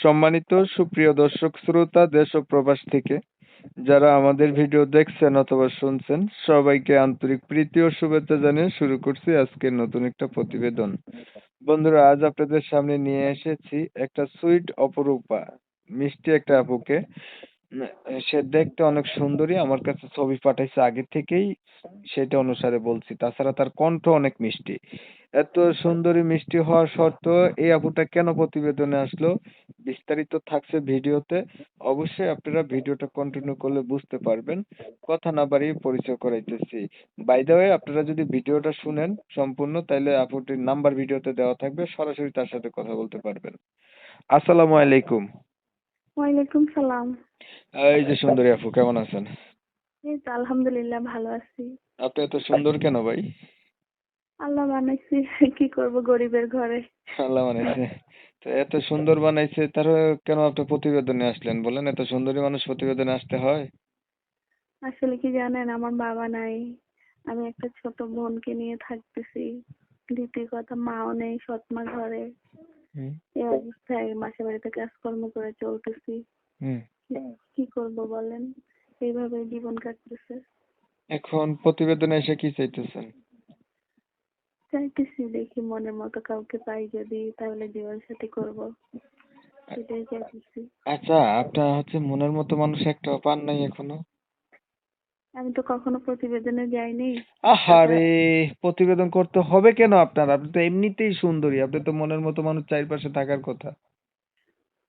সম্মানিত সুপ্রিয় দর্শক, শ্রোতা, দেশ ও প্রবাস থেকে যারা আমাদের ভিডিও দেখছেন অথবা শুনছেন, সবাইকে আন্তরিক প্রীতি ও শুভেচ্ছা জানিয়ে শুরু করছি আজকের নতুন একটা প্রতিবেদন। বন্ধুরা, আজ আপনাদের সামনে নিয়ে এসেছি একটা সুইট অপরূপা, মিষ্টি একটা আপুকে। সে দেখতে অনেক সুন্দরী, আমার কাছে ছবি পাঠাইছে আগে থেকেই, সেটা অনুসারে বলছি। তাছাড়া তার কণ্ঠ অনেক মিষ্টি। এত সুন্দরী মিষ্টি হওয়া সত্ত্বেও এই আপুটা কেন প্রতিবেদনে আসলো? বিস্তারিত থাকছে ভিডিওতে অবশ্যই আপনারা ভিডিওটা কন্টিনিউ করলে বুঝতে পারবেন। কথা না বাড়িয়ে পরিচয় করাইতেছি। বাই দ্য ওয়ে আপনারা যদি ভিডিওটা শুনেন সম্পূর্ণ তাহলে আপুটির নাম্বার ভিডিওতে দেওয়া থাকবে সরাসরি তার সাথে কথা বলতে পারবেন। আসসালামু আলাইকুম। ওয়ালাইকুম সালাম। এই যে সুন্দরী আপু কেমন আছেন? এই তো আলহামদুলিল্লাহ ভালো আছি। আপনি এত সুন্দর কেন ভাই? আল্লাহ বানাইছি কি করব গরিবের ঘরে? আল্লাহ বানাইছে। তো এত সুন্দর বানাইছে তার কেন আপনি প্রতিবেদনে আসলেন বলেন? এত সুন্দরী মানুষ প্রতিবেদনে আসতে হয়? আসলে কি জানেন আমার বাবা নাই। আমি একটা ছোট বোনকে নিয়ে থাকতেছি। দ্বিতীয় কথা মাও নেই সৎ মা ঘরে এই অবস্থায় মাসে বাড়িতে কাজকর্ম করে চলতেছি। হুম। কি করব বলেন? এইভাবে জীবন কাটতেছে। এখন প্রতিবেদনে এসে কি চাইতেছেন? চাইতেছি দেখি মনের মতো কাউকে পাই যদি তাহলে জীবন সাথী করব। সেটাই চাইতেছি। আচ্ছা আপনার হচ্ছে মনের মতো মানুষ একটা পান নাই এখনও? আমি তো কখনো প্রতিবেদনে যাইনি। আহারে প্রতিবেদন করতে হবে কেন আপনার? আপনি তো এমনিতেই সুন্দরী আপনি তো মনের মতো মানুষ চারপাশে থাকার কথা।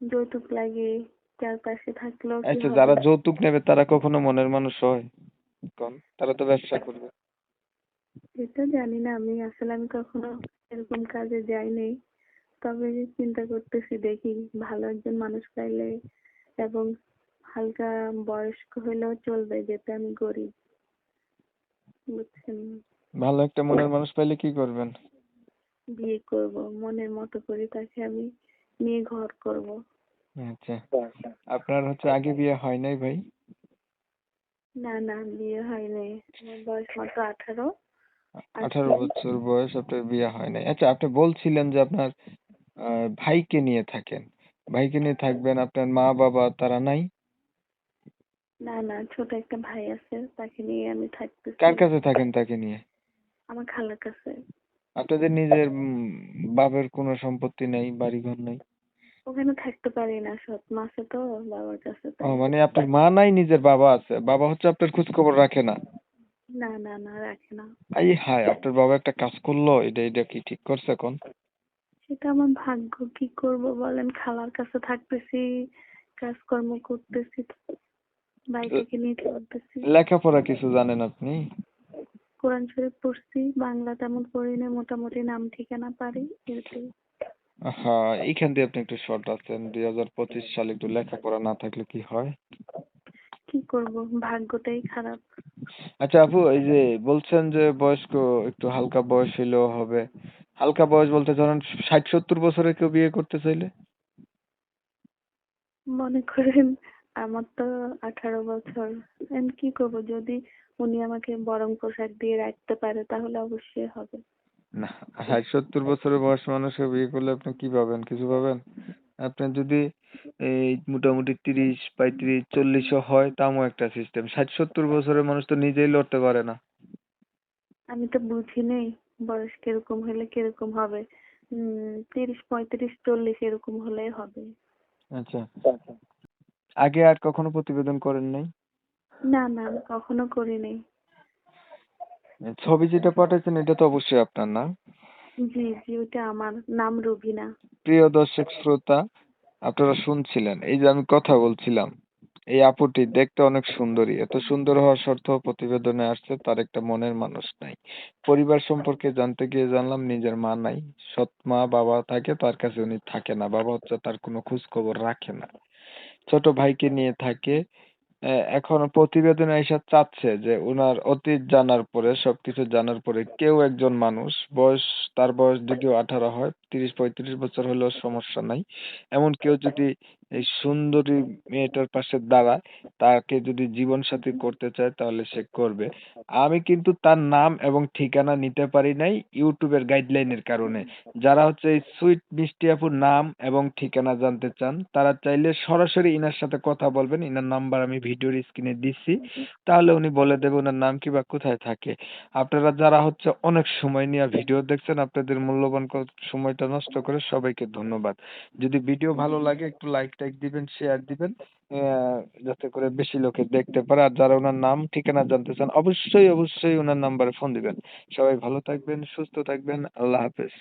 যৌতুক লাগে চারপাশে থাকলেও কি আচ্ছা যারা যৌতুক নেবে তারা কখনো মনের মানুষ হয়? কোন? তারা তো ব্যবসা করবে। এটা জানি না। আমি আসলে আমি কখনো এরকম কাজে যাইনি। তবে চিন্তা করতেছি দেখি ভালো একজন মানুষ পাইলে এবং হালকা বয়স্ক হইলেও চলবে যেতে আমি গরিব। বুঝছেন? ভালো একটা মনের মানুষ পাইলে কি করবেন? বিয়ে করব মনের মতো করে তাকে আমি নিয়ে ঘর করব। আচ্ছা। আপনার হচ্ছে আগে বিয়ে হয় নাই ভাই? না না বিয়ে হয় নাই। আমার বয়স মাত্র আঠারো। আঠারো বছর বয়স আপনার বিয়ে হয় নাই। আচ্ছা আপনি বলছিলেন যে আপনার আহ, ভাইকে নিয়ে থাকেন। ভাইকে নিয়ে থাকবেন আপনার মা বাবা তারা নাই? না না ছোট একটা ভাই আছে তাকে নিয়ে আমি থাকতেছি। কার কাছে থাকেন তাকে নিয়ে? আমার খালার কাছে। আপনাদের নিজের বাবার কোনো সম্পত্তি নেই বাড়িঘর নেই? ওখানে থাকতে পারি না সৎ মা আছে তো বাবার কাছে ও মানে আপনার মা নাই নিজের বাবা আছে। বাবা হচ্ছে আপনার খোঁজ খবর রাখে না। না না না রাখে না। আই হায় আপনার বাবা একটা কাজ করল এটা এটা কি ঠিক করছে কোন সেটা আমার ভাগ্য কি করব বলেন? খালার কাছে থাকতেছি কাজকর্ম করতেছি বাইকে নিয়ে চলতেছি। লেখাপড়া কিছু জানেন আপনি? কোরআন শরীফ পড়ছি বাংলা তেমন পড়ি না মোটামুটি নাম ঠিকানা পারি এটাই হ্যাঁ এইখান দিয়ে আপনি একটু শর্ট আছেন দুই হাজার পঁচিশ সালে একটু লেখাপড়া না থাকলে কি হয়? কি করব? ভাগ্যটাই খারাপ। আচ্ছা আপু এই যে বলছেন যে বয়স্ক একটু হালকা বয়স হইলেও হবে। হালকা বয়স বলতে ধরেন ষাট সত্তর বছরে কেউ বিয়ে করতে চাইলে? মনে করেন আমার তো আঠারো বছর। কি করব? যদি উনি আমাকে বরং পোশাক দিয়ে রাখতে পারে তাহলে অবশ্যই হবে। না ষাট সত্তর বছরের বয়স মানুষকে বিয়ে করলে আপনি কি পাবেন? কিছু পাবেন? আপনি যদি এই মোটামুটি তিরিশ পঁয়ত্রিশ চল্লিশও হয় তাও একটা সিস্টেম ষাট সত্তর বছরের মানুষ তো নিজেই লড়তে পারে না। আমি তো বুঝি নেই বয়স কীরকম হলে কীরকম হবে। তিরিশ পঁয়ত্রিশ চল্লিশ এরকম হলেই হবে। আচ্ছা। আগে আর কখনো প্রতিবেদন করেন নাই? না না আমি কখনো করিনি ছবি যেটা পাঠাইছেন এটা তো অবশ্যই আপনার না জি জি ওটা আমার নাম রুবিনা। প্রিয় দর্শক শ্রোতা আপনারা শুনছিলেন, এই যে আমি কথা বলছিলাম, এই আপুটি দেখতে অনেক সুন্দরী। এত সুন্দর হওয়া সত্ত্বেও প্রতিবেদনে আসছে, তার একটা মনের মানুষ নাই। পরিবার সম্পর্কে জানতে গিয়ে জানলাম, নিজের মা নাই। সৎ মা বাবা থাকে, তার কাছে উনি থাকে না। বাবা হচ্ছে তার কোনো খোঁজ খবর রাখে না। ছোট ভাইকে নিয়ে থাকে। এখন প্রতিবেদনে এসে চাচ্ছে যে উনার অতীত জানার পরে, সবকিছু জানার পরে কেউ একজন মানুষ, বয়স, তার বয়স যদিও আঠারো হয় তিরিশ, পঁয়ত্রিশ বছর হলেও সমস্যা নাই। এমন কেউ যদি এই সুন্দরী মেয়েটার পাশে দাঁড়ায়, তাকে যদি জীবন সাথী করতে চায়, তাহলে সে করবে। আমি কিন্তু তার নাম এবং ঠিকানা নিতে পারি নাই ইউটিউবের গাইডলাইনের কারণে। যারা হচ্ছে এই সুইট মিষ্টি আপুর নাম এবং ঠিকানা জানতে চান, তারা চাইলে সরাসরি ইনার সাথে কথা বলবেন। ইনার নাম্বার আমি ভিডিওর স্ক্রিনে দিচ্ছি তাহলে উনি বলে দেবে ওনার নাম কি বা কোথায় থাকে। আপনারা যারা হচ্ছে অনেক সময় নিয়ে ভিডিও দেখছেন, আপনাদের মূল্যবান ক- সময়টা নষ্ট করে সবাইকে ধন্যবাদ। যদি ভিডিও ভালো লাগে, একটু লাইক টাইক দিবেন শেয়ার দিবেন যাতে করে বেশি লোকে দেখতে পারে। আর যারা ওনার নাম, ঠিকানা জানতে চান, অবশ্যই অবশ্যই ওনার নাম্বারে ফোন দিবেন। সবাই ভালো থাকবেন, সুস্থ থাকবেন, আল্লাহ হাফেজ।